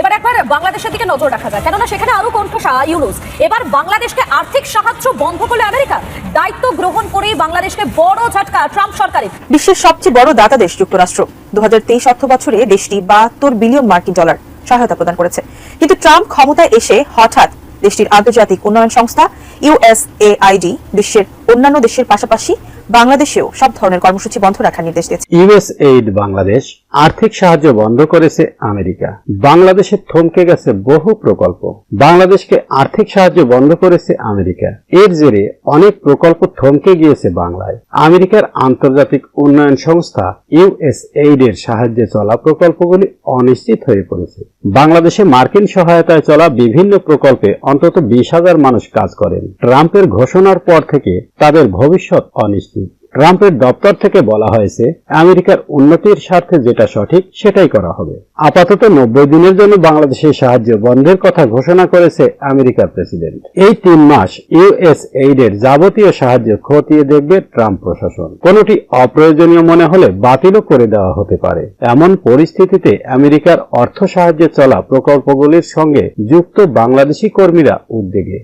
এবার একবার বাংলাদেশের দিকে নজর রাখা যায় কেননা সেখানে আরও কণ্ঠসা ইউনুস। এবার বাংলাদেশকে আর্থিক সাহায্য বন্ধ করলে আমেরিকা দায়িত্ব গ্রহণ করেই বাংলাদেশকে বড় ঝটকা ট্রাম্প সরকারের। বিশ্বের সবচেয়ে বড় দাতা দেশ যুক্তরাষ্ট্র। দু হাজার তেইশ অর্থ বছরে দেশটি বাহাত্তর বিলিয়ন মার্কিন ডলার সহায়তা প্রদান করেছে। কিন্তু ট্রাম্প ক্ষমতায় এসে হঠাৎ দেশটির আন্তর্জাতিক উন্নয়ন সংস্থা, ইউএসএআইডি, বিশ্বের অন্যান্য দেশের পাশাপাশি বাংলাদেশেও সব ধরনের কর্মসূচি বন্ধ রাখার নির্দেশ দিয়েছে। ইউএস এইড বাংলাদেশ আর্থিক সাহায্য বন্ধ করেছে আমেরিকা। বাংলাদেশে থমকে গেছে বহু প্রকল্প। বাংলাদেশকে আর্থিক সাহায্য বন্ধ করেছে আমেরিকা। এর জেরে অনেক প্রকল্প থমকে গিয়েছে বাংলায়। আমেরিকার আন্তর্জাতিক উন্নয়ন সংস্থা ইউএস এইড এর সাহায্যে চলা প্রকল্পগুলি অনিশ্চিত হয়ে পড়েছে। বাংলাদেশে মার্কিন সহায়তায় চলা বিভিন্ন প্রকল্পে অন্তত বিশ হাজার মানুষ কাজ করেন। ট্রাম্পের ঘোষণার পর থেকে তাদের ভবিষ্যৎ অনিশ্চিত। ট্রাম্পের দপ্তর থেকে বলা হয়েছে, আমেরিকার উন্নতির স্বার্থে যেটা সঠিক, সেটাই করা হবে। আপাতত নব্বই দিনের জন্য বাংলাদেশের সাহায্য বন্ধের কথা ঘোষণা করেছে আমেরিকার প্রেসিডেন্ট। এই তিন মাস ইউএস এইডের যাবতীয় সাহায্য খতিয়ে দেখবে ট্রাম্প প্রশাসন। কোনটি অপ্রয়োজনীয় মনে হলে বাতিলও করে দেওয়া হতে পারে। এমন পরিস্থিতিতে আমেরিকার অর্থ সাহায্যে চলা প্রকল্পগুলির সঙ্গে যুক্ত বাংলাদেশি কর্মীরা উদ্বেগে।